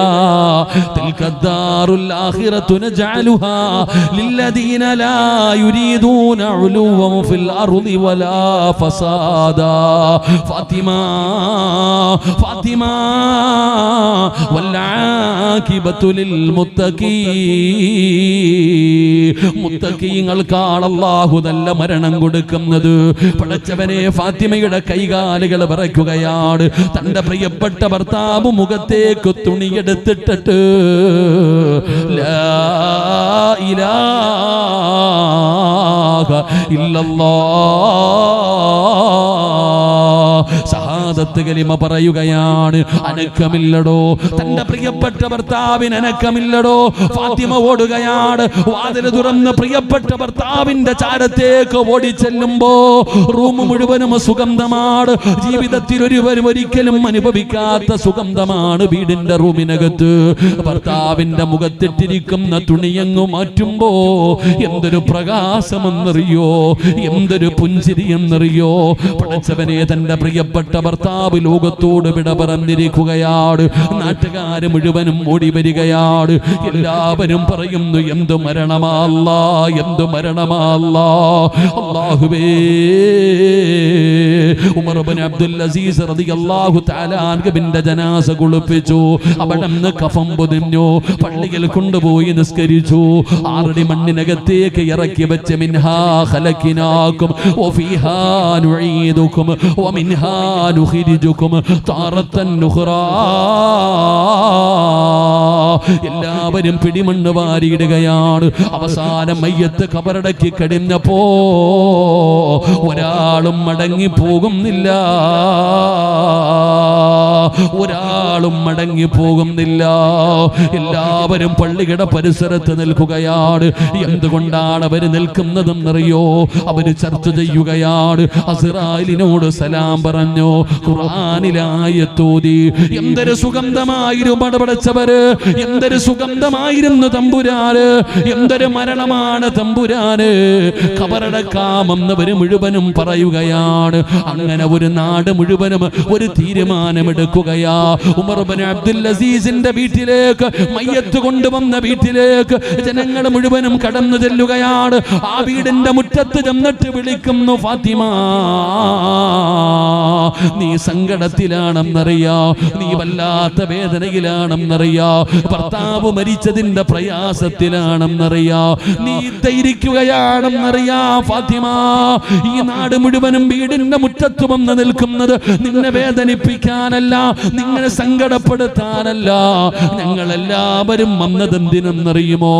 ഫാത്തിമ മുത്തക്കീങ്ങൾക്കാണ് അള്ളാഹു നല്ല മരണം കൊടുക്കുന്നത്. പടച്ചവനെ ഫാത്തിമയുടെ കൈകാലുകൾ വിറയ്ക്കുകയാണ്. തന്റെ പ്രിയപ്പെട്ട ഭർത്താവ് മുഖത്തേക്ക് തുണിയെടുത്തിട്ടിട്ട് ലാ ഇലാഹ കലിമ പറയുകയാണ് അനക്കമില്ലടോ. തന്റെ പ്രിയപ്പെട്ട ഭർത്താവിന് അനക്കമില്ലടോ. ഫാത്തിമ ഓടുകയാണ്. വാതിൽ തുറന്ന് പ്രിയപ്പെട്ട ഭർത്താവിന്റെ ചാരത്തേക്ക് ഓടിച്ചെല്ലുമ്പോ റൂം മുഴുവനും സുഗന്ധമാണ്. ജീവിതത്തിൽ ഒരുവരും ഒരിക്കലും അനുഭവിക്കാത്ത സുഗന്ധമാണ് വീടിന്റെ റൂമിനകത്ത്. ഭർത്താവിന്റെ മുഖത്തിട്ടിരിക്കുന്ന തുണിയങ്ങ് മാറ്റുമ്പോ എന്തൊരു പ്രകാശമെന്നറിയോ? എന്തൊരു പുഞ്ചിരി എന്നറിയോ പഠിച്ചവനെ തന്റെ പ്രിയപ്പെട്ട ഭർത്താവ് ലോകത്തോട് വിട പറഞ്ഞിരിക്കുകയാണ് നാട്ടുകാര് മുഴുവനും ഓടി വരികയാണ്. എല്ലാവരും പറയുന്നു എന്തു മരണമല്ല എന്തു മരണമല്ല. അള്ളാഹുവേ ഉമർ ഇബ്നു അബ്ദുൽ അസീസ് റളിയല്ലാഹു തആല അൻഹുവിന്റെ ജനാസ കുളിപ്പിച്ചു. അവിടെ നിന്ന് കഫം പൊതിഞ്ഞു. പള്ളിയിൽ കൊണ്ടുപോയി നിസ്കരിച്ചു. ആറടി മണ്ണിനകത്തേക്ക് ഇറക്കി വെച്ച് മിൻഹാ ഖലഖിനാകും വഫീഹാ നുഈദുകും വമിൻഹാ നുഖരിജുകും താറത്തൻ നുഹ്റാ. എല്ലാവരും പിടിമണ്ണ് വാരിയിടുകയാണ്. അവസാനം മയ്യത്ത് കബറടക്കി കഴിഞ്ഞപ്പോ ഒരാളും മടങ്ങി പോകുന്നില്ല. ഒരാളും മടങ്ങി പോകുന്നില്ല. എല്ലാവരും പള്ളിയുടെ പരിസരത്ത് നിൽക്കുകയാണ്. എന്തുകൊണ്ടാണ് അവർ നിൽക്കുന്നതെന്നറിയോ? അവർ ചർച്ച ചെയ്യുകയാണ്. അസിറാലിനോട് സലാം പറഞ്ഞു. ഖുർആാനിലായത്തോതി. എന്തൊരു സുഗന്ധമായിരുന്നു പടപടച്ചവര്? എന്തൊരു സുഗന്ധമായിരുന്നു തമ്പുരാന്? എന്തൊരു മരണമാണ് തമ്പുരാന്? ഖബറടക്കാമെന്നവര് മുഴുവനും പറയുകയാണ്. അങ്ങനെ ഒരു നാട് മുഴുവനും ഒരു തീരുമാനമെടുക്കുകയാ. ഉമർ ബിൻ അബ്ദുൽ അസീസിന്റെ വീട്ടിലേക്ക് മയ്യത്ത് കൊണ്ടുവന്ന വീട്ടിലേക്ക് ജനങ്ങൾ മുഴുവനും കടന്നു ചെല്ലുകയാണ്. ആ വീടിന്റെ മുറ്റത്ത് ചെന്നിട്ട് വിളിക്കുന്നു ഫാത്തിമ. നീ സങ്കടത്തിലാണെന്നറിയാ നീ വല്ലാത്ത വേദനയിലാണെന്നറിയാ ഭർത്താവ് മരിച്ചതിന്റെ പ്രയാസത്തിലാണെന്നറിയാ നീ ധൈരിക്കുകയാണെന്നറിയാ ഫാത്തിമ. ഈ നാട് മുഴുവനും വീടിന്റെ മുറ്റത്ത് വന്ന് നിൽക്കുന്നത് നിന്നെ വേദനിപ്പിക്കാനല്ല നിങ്ങളെ സങ്കടപ്പെടുത്താനല്ല. ഞങ്ങളെല്ലാവരും വന്നതെന്തിനെന്നറിയുമോ?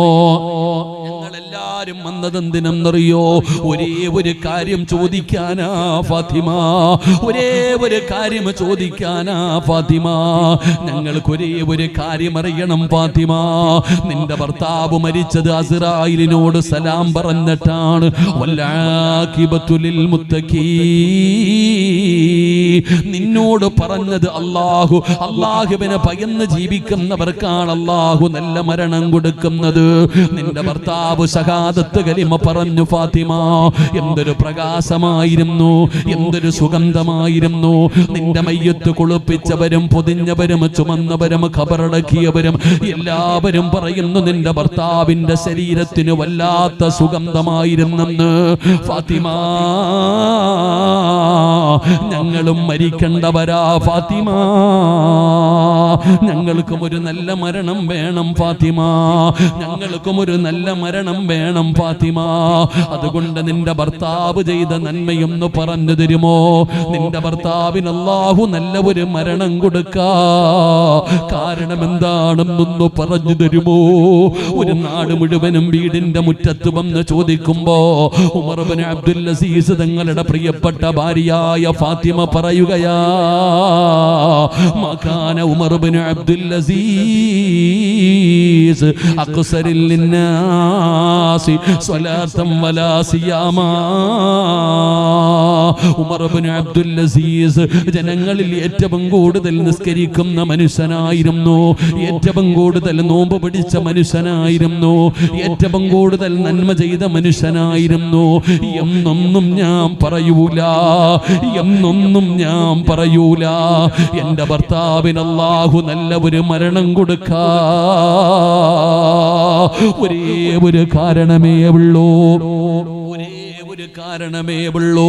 എല്ലാരും വന്നതെന്തിനെന്നറിയോ? ഒരേ ഒരു കാര്യം ചോദിക്കാനാ ഫാത്തിമ. ഒരേ ഒരു കാര്യം ചോദിക്കാനാ ഫാത്തിമ. ഞങ്ങൾക്ക് ഒരേ ഒരു കാര്യം അറിയണം ഫാത്തിമ. നിന്റെ ഭർത്താവ് മരിച്ചത് അസിറായിലിനോട് സലാം പറഞ്ഞിട്ടാണ്. നിന്നോട് പറഞ്ഞത് അള്ളാഹു അള്ളാഹുവിനെ പകന്ന് ജീവിക്കുന്നവർക്കാണ് അള്ളാഹു നല്ല മരണം കൊടുക്കുന്നത്. നിന്റെ ഭർത്താവ് ഷഹാദത്ത് കലിമ പറഞ്ഞു ഫാത്തിമ എന്തൊരു പ്രകാശമായിരുന്നു എന്തൊരു സുഗന്ധമായിരുന്നു. നിന്റെ മയ്യത്ത് കുളിപ്പിച്ചവരും പൊതിഞ്ഞവരും ചുമന്നവരും ഖബറടക്കിയവരും എല്ലാവരും പറയുന്നു നിന്റെ ഭർത്താവിന്റെ ശരീരത്തിന് വല്ലാത്ത സുഗന്ധമായിരുന്നെന്ന്. ഫാത്തിമ ഞങ്ങളും മരിക്കേണ്ടവരാ ഫാത്തിമ. ഞങ്ങൾക്കും ഒരു നല്ല മരണം വേണം ഫാത്തിമ. ഞങ്ങൾക്കും ഒരു നല്ല മരണം വേണം ഫാത്തിമ. അതുകൊണ്ട് നിന്റെ ഭർത്താവ് ചെയ്ത നന്മയൊന്ന് പറഞ്ഞു തരുമോ? നിന്റെ ഭർത്താവിന് അല്ലാഹു നല്ല ഒരു മരണം കൊടുക്ക. കാരണം എന്താണെന്നൊന്ന് പറഞ്ഞു തരുമോ? ഒരു നാട് മുഴുവനും വീടിന്റെ മുറ്റത്ത് വന്ന് ചോദിക്കുമ്പോ ഉമർബൻ അബ്ദുൽ അസീസ് തങ്ങളുടെ പ്രിയപ്പെട്ട ഭാര്യയായ ഫാത്തിമ പറയുകയാ മകാന ഉമർബിൻ അബ്ദുൽ അസീസ് സ്വലാത്തം വലാ അബ്ദുൽ അസീസ് ജനങ്ങളിൽ ഏറ്റവും കൂടുതൽ നിസ്കരിക്കുന്ന മനുഷ്യനായിരുന്നു. ഏറ്റവും കൂടുതൽ നോമ്പ് പിടിച്ച മനുഷ്യനായിരുന്നു. ഏറ്റവും കൂടുതൽ നന്മ ചെയ്ത മനുഷ്യനായിരുന്നു. എന്നൊന്നും ഞാൻ പറയൂല. എന്നൊന്നും ഞാൻ പറയൂല. എന്റെ ഭർത്താവിന് അല്ലാഹു നല്ല ഒരു മരണം കൊടുക്ക. ഒരേ ഒരു കാരണമേ ഉള്ളൂ. കാരണമേ ഉള്ളൂ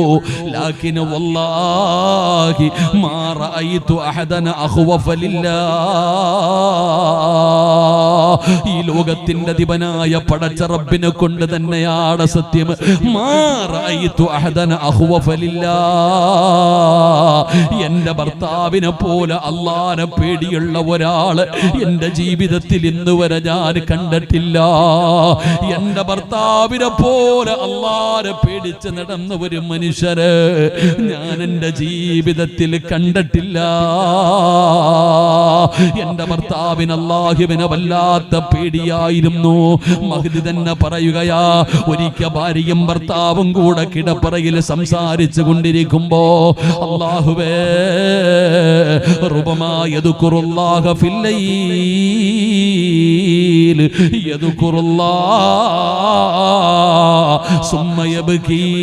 ലാക്കിന് വല്ലാഹി മാ അഹദന അഖ്വഫ ലില്ലാഹ് ഈ ലോകത്തിന്റെ അധിപനായ പടച്ച റബ്ബിനെ കൊണ്ട് തന്നെയാണ് സത്യം. മാ അഹദന അഖ്വഫ ലില്ലാഹ് എന്റെ ഭർത്താവിനെ പോലെ അള്ളാനെ പേടിയുള്ള ഒരാൾ എന്റെ ജീവിതത്തിൽ ഇന്ന് വരെ ഞാൻ കണ്ടിട്ടില്ല. എന്റെ ഭർത്താവിനെ പോലെ അള്ളാനെ പേടിച്ച് നടന്ന ഒരു മനുഷ്യര് ഞാൻ എന്റെ ജീവിതത്തിൽ കണ്ടിട്ടില്ല. എന്റെ ഭർത്താവിന് അള്ളാഹുവിനെ വല്ലാത്ത പേടിയായിരുന്നു. മഹദി തന്നെ പറയുകയാ ഒരിക്കൽ ഭാര്യയും ഭർത്താവും കൂടെ കിടപ്പറയിൽ സംസാരിച്ചു കൊണ്ടിരിക്കുമ്പോ അള്ളാഹുവേ ഫില്ലയിൽ യദുക്കുറുല്ലാഹ സുമ്മ യബ്കീ ഹത്താ യുസ്ബിഹാ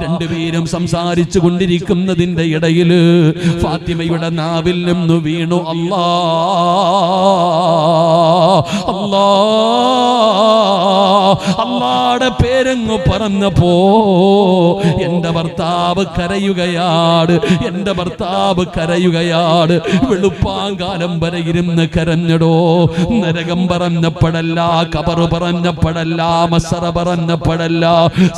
രണ്ടുപേരും സംസാരിച്ചു കൊണ്ടിരിക്കുന്നതിന്റെ ഇടയിൽ ഫാത്തിമയുടെ നാവിൽ നിന്ന് വീണു. അല്ലാ. അല്ലാ. അല്ലാടെ പേരങ്ങ് പറഞ്ഞപ്പോ ഭർത്താവ് കരയുകയാണ് എന്റെ ഭർത്താവ് കരയുകയാണ് വെളുപ്പാങ്കാലം വരെ ഇരുന്ന് കരഞ്ഞടോ. നരകം പറഞ്ഞപ്പെടല്ല കബറ് പറഞ്ഞപ്പെടല്ല മസറ പറഞ്ഞപ്പോഴല്ല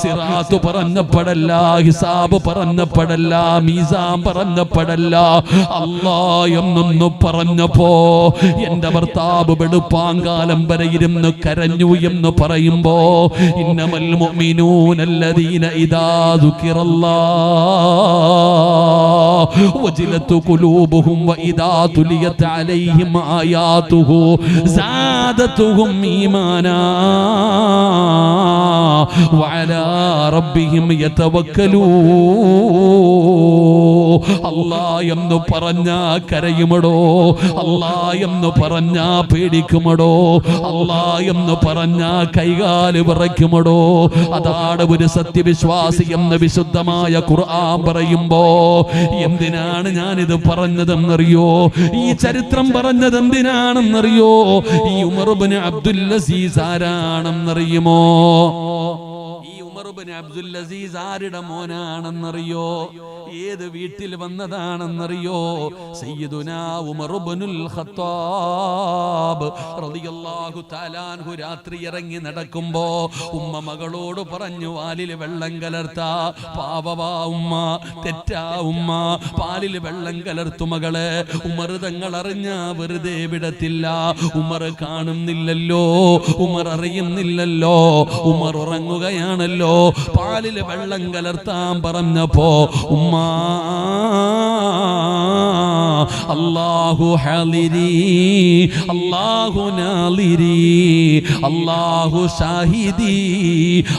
സിറാത്ത് പറഞ്ഞപ്പോഴല്ല ഹിസാബ് പറഞ്ഞപ്പോഴല്ല മീസാ പറഞ്ഞപ്പോഴല്ല അല്ലാ എന്നൊന്നു പറഞ്ഞപ്പോ എന്റെ ഭർത്താവ് വെളുപ്പാങ്കാലം വരെ ഇരുന്ന് കരഞ്ഞു എന്ന് പറയുമ്പോ ഇന്നമൽ മുഅ്മിനൂനല്ലദീന ഇദാ ദുകിറല്ലാഹ് وجلت ഖുലൂബുഹും വഇദാ تليت അലൈഹിം ആയാതുഹു زادتهم ഈമാനാ. വഅലാ ربهم യതവക്കലൂ. അല്ലാ എന്ന് പറഞ്ഞാ കരയുമടോ? അല്ലാ എന്ന് പറഞ്ഞാ പേടിക്കുമടോ? അല്ലാ എന്ന് പറഞ്ഞാ കൈകാൽ വിറയ്ക്കുമടോ? അതാണ് ഒരു സത്യവിശ്വാസി എന്ന് വിശുദ്ധമായ ഖുർആൻ പറയുമ്പോ എന്തിനാണ് ഞാനിത് പറഞ്ഞതെന്നറിയോ? ഈ ചരിത്രം പറഞ്ഞത് എന്തിനാണെന്നറിയോ ഈ ഉമർബിന് അബ്ദുൽ അസീസ് ആരാണെന്നറിയുമോ? โอ้ ഈ അബ്ദുൽ അസീസ് ആരുടെ മോനാണെന്നറിയോ? ഏത് വീട്ടിൽ വന്നതാണെന്നറിയോ? സയ്യിദുന ഖത്താബ് റളിയല്ലാഹു രാത്രി ഇറങ്ങി നടക്കുമ്പോ ഉമ്മ മകളോട് പറഞ്ഞു വാലിൽ വെള്ളം കലർത്ത പാവവാ ഉമ്മ തെറ്റാ ഉമ്മ പാലിൽ വെള്ളം കലർത്തു മകളെ ഉമർ തങ്ങൾ അറിഞ്ഞ വെറുതെ വിടത്തില്ല ഉമർ കാണുന്നില്ലല്ലോ ഉമർ അറിയുന്നില്ലല്ലോ ഉമർ ഉറങ്ങുകയാണല്ലോ പാലിൽ വെള്ളം കലർത്താൻ പറഞ്ഞപ്പോ ഉമ്മ അല്ലാഹു ഹാലിരി അല്ലാഹു നാലിരി അല്ലാഹു ഷാഹിദി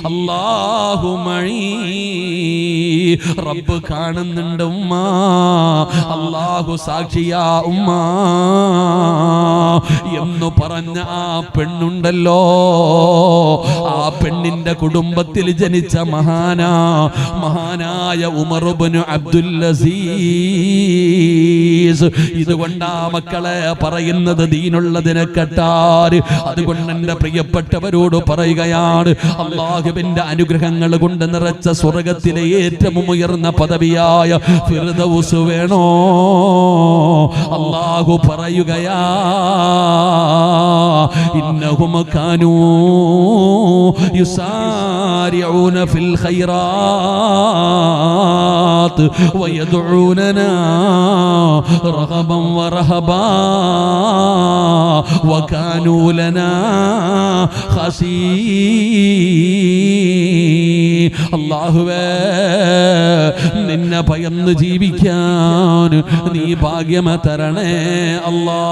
അല്ലാഹു മഴി. റബ്ബ് കാണുന്നുണ്ട് ഉമ്മ അല്ലാഹു സാക്ഷിയാ ഉമ്മ. എന്ന് പറഞ്ഞ ആ പെണ്ണുണ്ടല്ലോ. ആ പെണ്ണിന്റെ കുടുംബത്തിൽ ജനിച്ച മഹാന മഹാനായ ഉമർബനു അബ്ദുൽ ഇതുകൊണ്ടാ മക്കളെ പറയുന്നത് ദീനുള്ളതിനെ കെട്ടാര് അതുകൊണ്ട് എന്റെ പ്രിയപ്പെട്ടവരോട് പറയുകയാണ് അള്ളാഹുവിന്റെ അനുഗ്രഹങ്ങൾ കൊണ്ട് നിറച്ച സ്വർഗത്തിലെ ഏറ്റവും ഉയർന്ന പദവിയായ ഫിർദൗസ് വേണോ? അള്ളാഹു പറയുകയാ ഇന്നഹും കാനൂ യുസാരിഊന ഫിൽ ഖൈറാത്ത് വയദഊനനാ رغبا ورهبا وكانوا لنا خشين അള്ളാഹുവേ നിന്നെ ഭയന്ന് ജീവിക്കാൻ നീ ഭാഗ്യമ തരണേ അല്ലാ